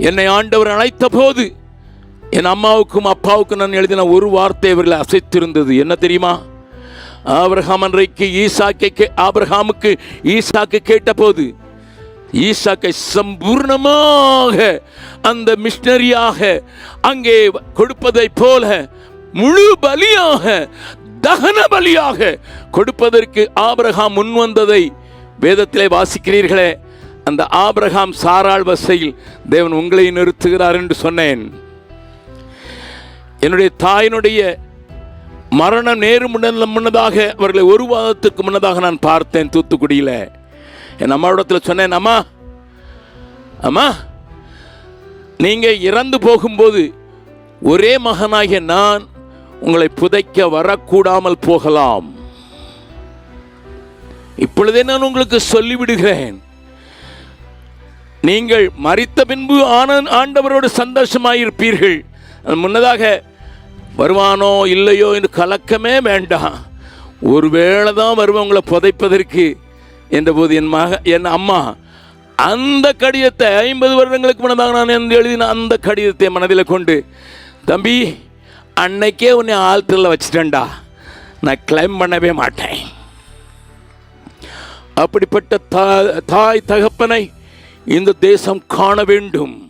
என்னை ஆண்டவர் அழைத்த போது என் அம்மாவுக்கும் அப்பாவுக்கும் நான் எழுதின ஒரு வார்த்தை இவர்களை அசைத்திருந்தது. என்ன தெரியுமா? ஆபிரகாம் அன்றைக்கு ஈசாக்கை கே- ஆபிரகாமுக்கு ஈசாக்கு கேட்டபோது ஈசாக்கை சம்பூர்ணமாக அந்த மிஷினரியாக அங்கே கொடுப்பதைப் போல முழு பலியாக தகன பலியாக கொடுப்பதற்கு ஆபிரகாம் முன்வந்ததை வேதத்திலே வாசிக்கிறீர்களே. அந்த ஆபிரகாம் சாராள் வசையில் தேவன் உங்களை நிறுத்துகிறார் என்று சொன்னேன். என்னுடைய தாயினுடைய மரணம் நேரு முன்ன முன்னதாக அவர்களை ஒரு வாரத்துக்கு முன்னதாக நான் பார்த்தேன் தூத்துக்குடியில். என் அம்மாவிடத்தில் சொன்னேன் அம்மா அம்மா நீங்கள் இறந்து போகும்போது ஒரே மகனாகிய நான் உங்களை புதைக்க வரக்கூடாமல் போகலாம். இப்பொழுதே நான் உங்களுக்கு சொல்லிவிடுகிறேன். நீங்கள் மறித்த பின்பு ஆன ஆண்டவரோடு சந்தோஷமாயிருப்பீர்கள். முன்னதாக வருவானோ இல்லையோ என்று கலக்கமே வேண்டாம். ஒருவேளை தான் வருவவங்களை புதைப்பதற்கு. என்றபோது என் மக என் அம்மா அந்த கடிதத்தை ஐம்பது வருடங்களுக்கு முன்னதாக நான் என்று எழுதின அந்த கடிதத்தை மனதில் கொண்டு தம்பி அன்னைக்கே உன்னை ஆழ்த்தில் வச்சுட்டேன்டா. நான் கிளைம் பண்ணவே மாட்டேன். அப்படிப்பட்ட தா- தாய் தகப்பனை இந்த தேசம் காண வேண்டும்.